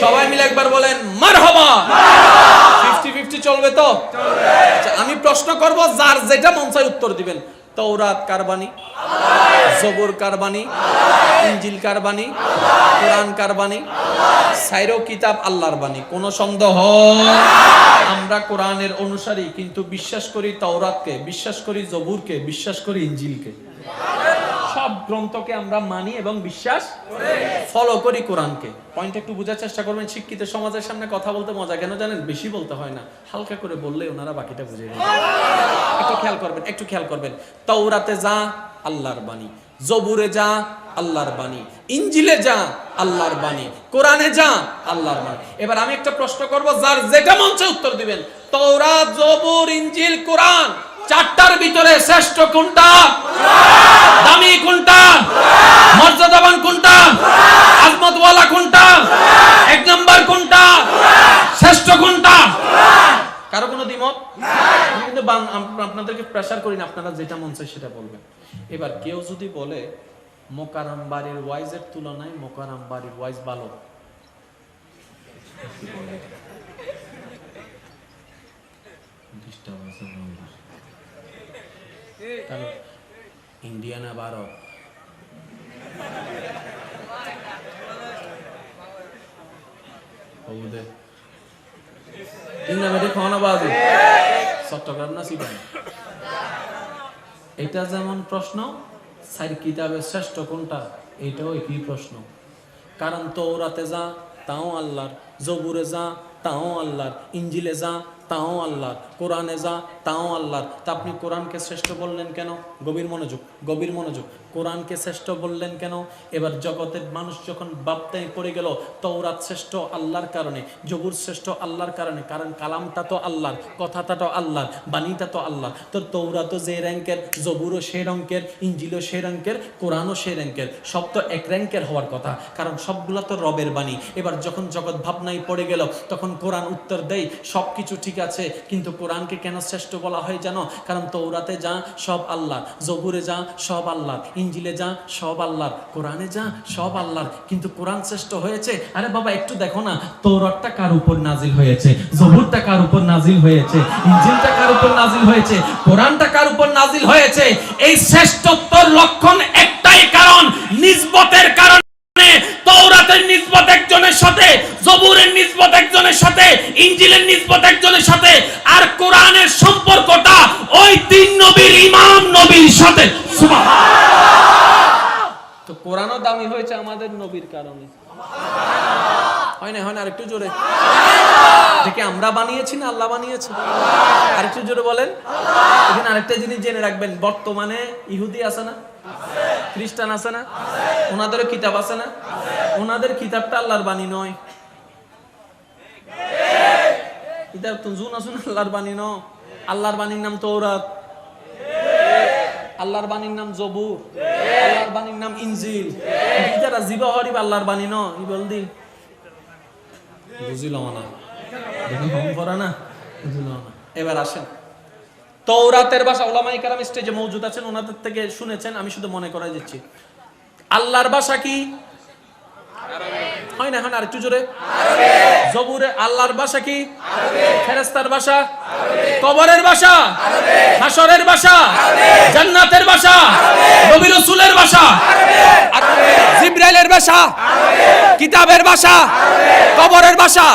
সবাই মিলে একবার বলেন মার হবা ফিফটি ফিফটি চলবে তো? আচ্ছা, আমি প্রশ্ন করব যার যেটা মন চায় উত্তর দিবেন। তৌরাত কারবানি জবর কারবানি ইঞ্জিল কারবানি কোরআন কারবানি সাইরো কিতাব আল্লাহর বাণী। কোন সন্দেহ? আমরা কোরআনের অনুসারী কিন্তু বিশ্বাস করি তৌরাতকে বিশ্বাস করি জবুরকে বিশ্বাস করি ইঞ্জিলকে সব গ্রন্থকে আমরা মানি এবং বিশ্বাস ফলো করি কোরআনকে। পয়েন্ট একটু বোঝার চেষ্টা করবেন, শিক্ষিত সমাজের সামনে কথা বলতে মজা, কেন জানেন? বেশি বলতে হয় না। হালকা করে বললে ওনারা বাকিটা বুঝে যাবে একটু খেয়াল করবেন, একটু খেয়াল করবেন। তৌরাতে যা, আল্লাহর বাণী। জবুরে যা, আল্লাহর বাণী। ইঞ্জিলে যা, আল্লাহর বাণী। কোরআনে যা, আল্লাহর বাণী। এবার আমি একটা প্রশ্ন করব, যার যেটা মঞ্চে উত্তর দিবেন তৌরাত জবুর ইঞ্জিল কোরআন। চারটার ভিতরে শ্রেষ্ঠ কোনটা? দামি কোনটা? মর্যাদাবান কোনটা? আজমতওয়ালা কোনটা? এক নাম্বার কোনটা? শ্রেষ্ঠ কোনটা? কারও কোনো দ্বিমত? কিন্তু আপনাদেরকে প্রেশার করি না, আপনারা যেটা মন চায় সেটা বলবেন। এবার কেউ যদি বলে, মোকারাম বাড়ির ওয়াইজের তুলনায় মোকারাম বাড়ির ওয়াইজ ভালো। Disturb আছে ভারত। চট্টগ্রাম না সিপাহী এটা যেমন প্রশ্ন সাইর কিতাবের শ্রেষ্ঠ কোনটা, এটাও একই প্রশ্ন। কারণ তৌরাতে যা, তাও আল্লাহর। জবুরে যা, তাও আল্লাহর। ইঞ্জিলে যা তাও আল্লাহর। কোরআনে যা, তাও আল্লাহর। তা আপনি কোরআনকে শ্রেষ্ঠ বললেন কেন? গভীর মনোযোগ গভীর মনোযোগ। কোরআনকে শ্রেষ্ঠ বললেন কেন? এবার জগতের মানুষ যখন বাপ্তায় পড়ে গেল তৌরাত শ্রেষ্ঠ আল্লাহর কারণে জবুর শ্রেষ্ঠ আল্লাহর কারণে, কারণ কালামটা তো আল্লাহর, কথাটা তো আল্লাহর, বাণীটা তো আল্লাহ তো তৌরাতও যে র্যাঙ্কের জবুরও সে রঙ্কের ইঞ্জিলও সে র্যাঙ্কের, কোরআনও সে র্যাঙ্কের। সব তো এক র্যাঙ্কের হওয়ার কথা, কারণ সবগুলা তো রবের বাণী। এবার যখন জগৎ ভাবনায় পড়ে গেল, তখন কোরআন উত্তর দেয় সব কিছু ঠিক আছে, কিন্তু কোরআনকে কেন শ্রেষ্ঠ বলা হয় জানো? কারণ তৌরাতে যা, সব আল্লাহ জবুরে যা, সব আল্লাহ ইঞ্জিলে যা, সব আল্লাহর। কোরআনে যা, সব আল্লাহর। কিন্তু কোরআন শ্রেষ্ঠ হয়েছে? আরে বাবা, একটু দেখো না তৌরাতটা কার উপর নাজিল হয়েছে? জবুরটা কার উপর নাজিল হয়েছে? ইঞ্জিলটা কার উপর নাজিল হয়েছে? কোরআনটা কার উপর নাজিল হয়েছে? এই শ্রেষ্ঠত্বর লক্ষণ একটাই কারণ, নিসবতের কারণে নিসবত একজনের সাথে, জবুরের নিসবত একজনের সাথে, ইঞ্জিলের নিসবত একজনের সাথে, আর কোরআনের সম্পর্কটা ওই তিন নবীর ইমাম নবীর সাথে। তো কোরআনও দামি হয়েছে আমাদের নবীর কারণে। হয় না হয় না, আরেকটু জোরে। দেখে, আমরা বানিয়েছি না আল্লাহ বানিয়েছে? আরেকটু জোরে বলেন। এখানে আরেকটা জিনিস জেনে রাখবেন, বর্তমানে ইহুদি আছে না? খ্রিস্টান আছে না? ওনাদেরও কিতাব আছে না? ওনাদের কিতাবটা আল্লাহর বাণী নয়। কিতাব তো জুন আসুন আল্লাহর বাণী ন আল্লাহর বাণীর নাম তৌরাত আল্লাহর বাণীর নাম জবুর। আল্লাহর বাণীর নাম ইনজিল। যারা জিবা হরিব আল্লাহর বাণী ন ই বল দি বুঝিল না। দেখি হম করা না? বুঝিল না। এবার আসেন। তৌরাতের ভাষা ওলামাই কারাম স্টেজে মৌজুদ আছেন, ওনাদের থেকে শুনেছেন, আমি শুধু মনে করাই দিচ্ছি। আল্লাহর ভাষা কি? হয় না এখন আর একটু জোরে। জবুরে, আল্লাহর ভাষা কি? ফেরেস্তার ভাষা। কবরের ভাষা। হাসরের ভাষা। জান্নাতের ভাষা। নবী রাসূলের ভাষা। জিব্রাইলের ভাষা। কিতাবের ভাষা। কবরের ভাষা।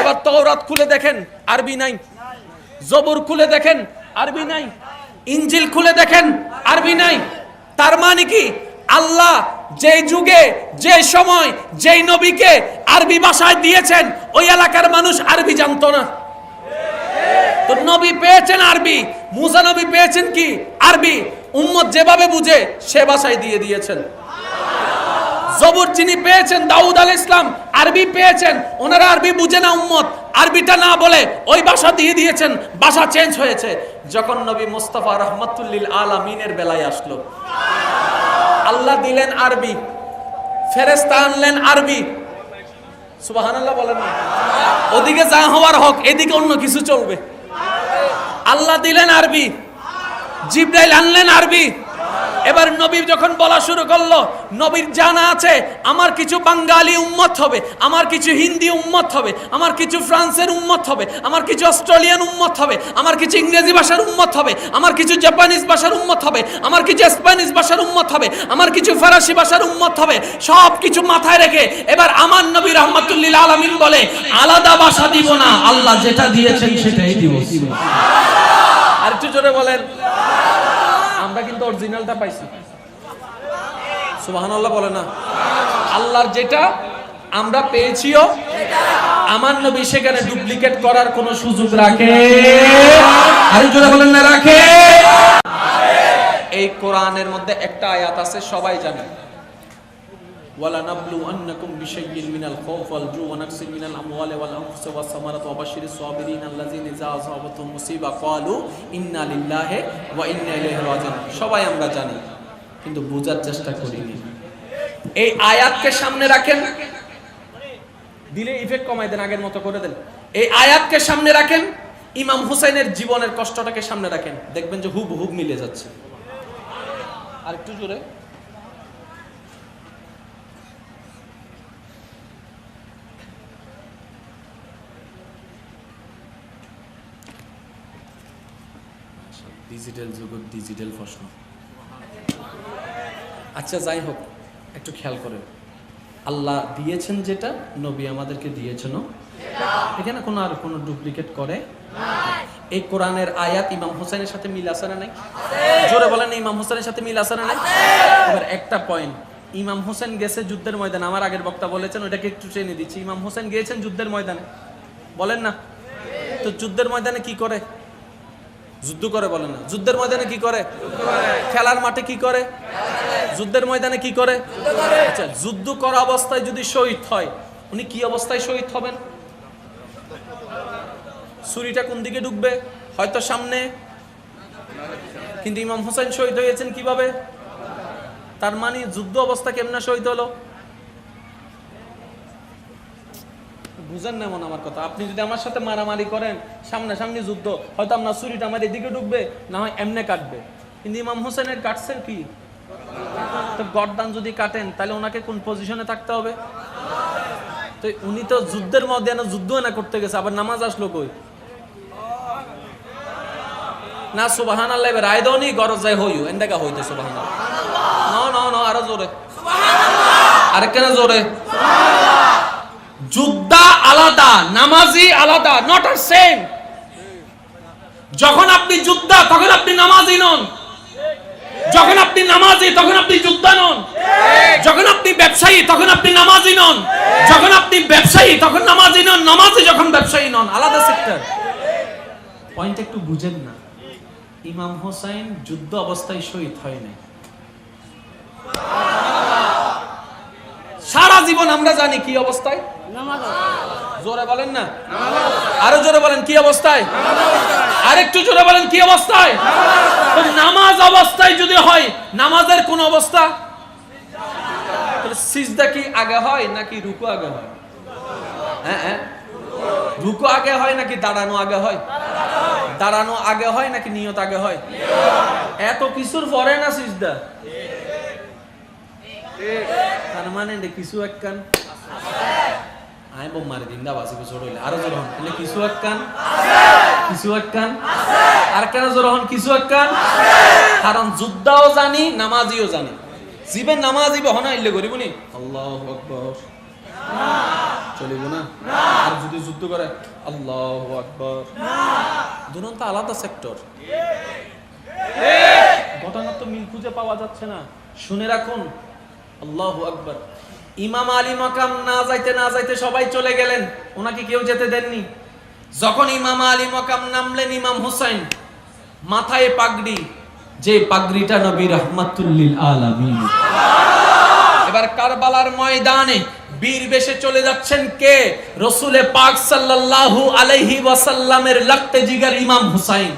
এবার তওরাত খুলে দেখেন, আরবি নাই। জবর খুলে দেখেন আরবি নাই। ইঞ্জিল খুলে দেখেন, আরবি নাই। তার মানে কি? আল্লাহ যেই যুগে যে সময়, যেই নবীকে আরবি ভাষায় দিয়েছেন, ওই এলাকার মানুষ আরবি জানতো না। তো নবী পেয়েছেন আরবি। মুসা নবী পেয়েছেন কি? আরবি। উম্মত যেভাবে বুঝে, সে ভাষায় দিয়ে দিয়েছেন। জবর যিনি পেয়েছেন, দাউদ আল ইসলাম আরবি পেয়েছেন। ওনারা আরবি বুঝে না উম্মত। আরবিটা না বলে ওই ভাষা দিয়ে দিয়েছেন। ভাষা চেঞ্জ হয়েছে। যখন নবী মুস্তাফা রহমতুল্লিল আলামিনের বেলায় আসলো। আল্লাহ দিলেন আরবি ফেরেস্তা আনলেন আরবি। সুবহানাল্লাহ বলেন না। ওদিকে যা হওয়ার হক, এদিকে অন্য কিছু চলবে। আল্লাহ দিলেন আরবি, জিব্রাইল আনলেন আরবি। এবার নবী যখন বলা শুরু করল, নবীর জানা আছে, আমার কিছু বাঙালি উম্মত হবে, আমার কিছু হিন্দি উম্মত হবে, আমার কিছু ফ্রান্সের উম্মত হবে, আমার কিছু অস্ট্রেলিয়ান উম্মত হবে, আমার কিছু ইংরেজি ভাষার উম্মত হবে, আমার কিছু জাপানিজ ভাষার উম্মত হবে, আমার কিছু স্প্যানিশ ভাষার উম্মত হবে, আমার কিছু ফরাসি ভাষার উম্মত হবে সব কিছু মাথায় রেখে এবার আমার নবী রহমতুল্লিল আলমিন বলে, আলাদা ভাষা দিব না, আল্লাহ যেটা দিয়েছেন সেটাই দিব। আর একটু জোরে বলেন। আমরা কিন্তু অরিজিনালটা পাইছি। সুবহানাল্লাহ বলে না। আল্লাহর যেটা আমরা পেয়েছিও, আমার নবী সেখানে ডুপ্লিকেট করার কোনো সুযোগ রাখে রাখে। এই কোরআনের মধ্যে একটা আয়াত আছে, সবাই জানে। ولنبلونكم بشيء من الخوف والجوع ونقص من الأموال والأنفس والثمرات وبشر الصابرين الذين إذا أصابتهم مصيبة قالوا إنا لله وإنا إليه راجعون সবাই আমরা জানি কিন্তু বোঝার চেষ্টা করিনি এই আয়াতকে সামনে রাখেন দিলে ইফেক্ট কমাই দেন আগের মতো করে দেন এই আয়াতকে সামনে রাখেন ইমাম হুসাইনের জীবনের কষ্টটাকে সামনে রাখেন দেখবেন যে হুব হুব মিলে যাচ্ছে আর একটু জোরে ডিজিটাল যুগের ডিজিটাল প্রশ্ন। আচ্ছা যাই হোক একটু খেয়াল করেন। আল্লাহ দিয়েছেন যেটা নবী আমাদেরকে দিয়েছেন এখানে কোনো আর কোনো ডুপ্লিকেট করে? এই কোরআনের আয়াত ইমাম হোসেনের সাথে মিল আছে না নাই? জোরে বলেন ইমাম হোসেনের সাথে মিল আছে না নাই? এবার একটা পয়েন্ট ইমাম হোসেন গেছে যুদ্ধের ময়দানে। আমার আগের বক্তা বলেছেন ওটাকে একটু টেনে দিচ্ছি। ইমাম হোসেন গিয়েছেন যুদ্ধের ময়দানে। বলেন না। তো যুদ্ধের ময়দানে কি করে? যুদ্ধ করে বলেন না। যুদ্ধের ময়দানে কি করে? খেলার মাঠে কি করে? যুদ্ধের ময়দানে কি করে? আচ্ছা যুদ্ধ করা অবস্থায় যদি শহীদ হয়, উনি কি অবস্থায় শহীদ হবেন? ছুরিটা কোন দিকে ঢুকবে? হয়তো সামনে। কিন্তু ইমাম হোসেন শহীদ হয়েছেন কীভাবে? তার মানে যুদ্ধ অবস্থা কেমনে শহীদ হলো? বুঝেন না এমন আমার কথা। আপনি যদি আমার সাথে মারামারি করেন সামনাসামনি যুদ্ধ হয়তো আপনার ছুরিটা আমার এদিকে ঢুকবে না হয় এমনে কাটবে। কিন্তু ইমাম হোসেনের কাটছেন কি? তো গরদান যদি কাটেন তাহলে ওনাকে কোন পজিশনে থাকতে হবে? তো উনি তো যুদ্ধের মধ্যে না যুদ্ধ না করতে গেছে আবার নামাজ আসলো কই? না সুবাহান আল্লাহ রায় দাও নি গরজ যায় হইও। এন দেখা হইতে সুবাহান ন ন ন আরও জোরে। আরেকখানে জোরে। যোদ্ধা আলাদা নামাজি আলাদা নট আর সেম যখন আপনি যোদ্ধা, তখন আপনি নামাজি নন। যখন আপনি নামাজি তখন আপনি যোদ্ধা নন। যখন আপনি ব্যবসায়ী, তখন আপনি নামাজি নন। যখন আপনি ব্যবসায়ী, তখন নামাজি নন। নামাজি যখন ব্যবসায়ী নন, আলাদা সেক্টর পয়েন্ট একটু বুঝেন না। ইমাম হোসাইন যুদ্ধ অবস্থায় শহীদ হয় নাই। সারা জীবন আমরা জানি কি অবস্থায়? জোরে বলেন না। আরও জোরে বলেন, কি অবস্থায়? আরেকটু জোরে বলেন, কি অবস্থায়? নামাজ অবস্থায় যদি হয়, নামাজের কোন অবস্থা? সিজদা কি আগে হয় নাকি রুকু আগে হয়? হ্যাঁ হ্যাঁ। রুকু আগে হয় নাকি দাঁড়ানো আগে হয়? দাঁড়ানো আগে হয় নাকি নিয়ত আগে হয়? এত কিছুর পরে না সিজদা? তার মানে কিছু একখান আয় বোম মারি দিন দা বাসি আরও জোর হন তাহলে কিছু একখান কিছু একখান আর কেন জোর হন কিছু একখান কারণ যুদ্ধাও জানি নামাজিও জানি জীবের নামাজি বহনা ইল্লে করিব নি আল্লাহ আকবর চলিব না আর যদি যুদ্ধ করে আল্লাহ আকবর দুরন্ত আলাদা সেক্টর ঘটনার তো মিল খুঁজে পাওয়া যাচ্ছে না শুনে রাখুন আল্লাহ আকবর। ইমাম আলী মাকাম না যাইতে না যাইতে সবাই চলে গেলেন। ওনাকে কেউ যেতে দেননি। যখন ইমাম আলী মাকাম নামলেন ইমাম হুসাইন, মাথায় পাগড়ি, যে পাগড়িটা নবী রহমাতুল্লিল আলামিন। এবার কারবালার ময়দানে বীর বেশে চলে যাচ্ছেন কে? রসুলে পাক সাল্লাল্লাহু আলাইহি ওয়াসাল্লামের লাখতে জিগার ইমাম হুসাইন।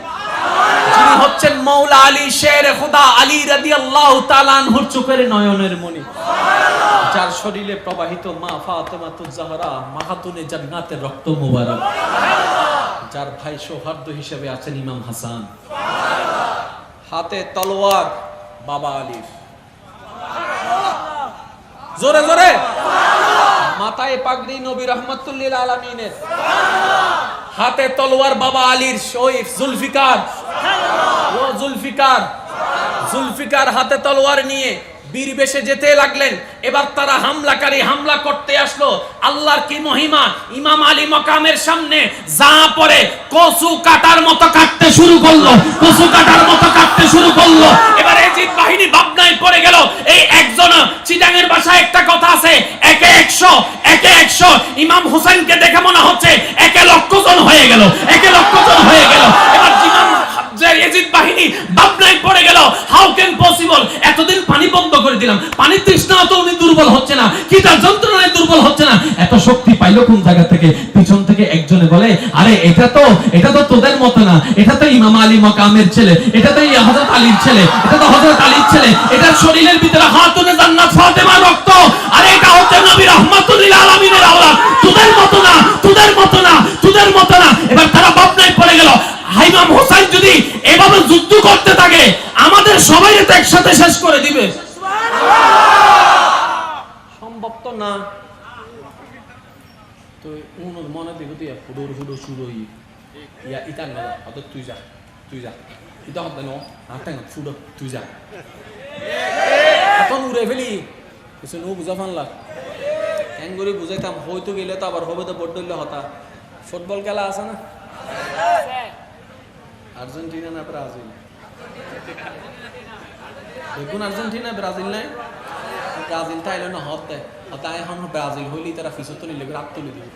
যিনি হচ্ছেন মৌলা আলী, শের খুদা আলী রাদিয়াল্লাহু তাআলা আনহুর চোখের নয়নের মণি। যার শরীরে প্রবাহিত মা ফাতেমাতুজ জাহরা, মাহাতুনে জান্নাতের রক্ত মোবারক। যার ভাই সৌহার্দ্য হিসেবে আছেন ইমাম হাসান। হাতে তলোয়ার, বাবা আলীর জোরে জোরে। মাথায় পাগড়ি নবী রহমতুল্লিল আলমিনের। হাতে তলোয়ার বাবা আলীর শরীফ জুলফিকার। জুলফিকার জুলফিকার হাতে তলোয়ার নিয়ে বীর বেশে যেতে লাগলেন। এবার তারা হামলাকারী হামলা করতে আসলো। আল্লাহর কি মহিমা? ইমাম আলী মকামের সামনে যা পরে কচু কাটার মতো কাটতে শুরু করল। কচু কাটার মতো কাটতে শুরু করল। এবার এজিদ বাহিনী ভাবনায় পড়ে গেল, এই একজন চিটাঙের ভাষায় একটা কথা আছে, একে একশো একে একশো। ইমাম হুসাইনকে দেখে মনে হচ্ছে একে লক্ষ জন হয়ে গেল, একে লক্ষ জন হয়ে গেল। এবার ইমাম এটা তো এটা তো তোদের মতো না। এটা তো ইমাম আলী মকামের ছেলে। এটা তো হযরত আলীর ছেলে। এটা তো হযরত আলীর ছেলে। এটা শরীরের ভিতরে হাতুনে জান্নাত রক্ত। আরে এটা হচ্ছে নবী রহমাতুল্লিল আলামিনের আওলাদ তোদের মতো না তোদের মতো না তোদের মতো না এবার তারা ভাবনায় পড়ে গেল হাইমাম হোসাইন যদি এভাবে যুদ্ধ করতে থাকে আমাদের তো একসাথে শেষ করে দিবে। সম্ভব তো না। তুই যা তুই যা। ইতা তুই যা। ফেলি। নো হ্যাং হয়তো গেলে তো আবার হবে তো বড্ড হতা। ফুটবল খেলা আছে না? আর্জেন্টিনা না ব্রাজিল? দেখুন আর্জেন্টিনা, ব্রাজিল নাই। ব্রাজিল তাইলে না হতে তাই এখন ব্রাজিল হইলি তারা ফিসত তুলি লেগে রাত তুলি দিবে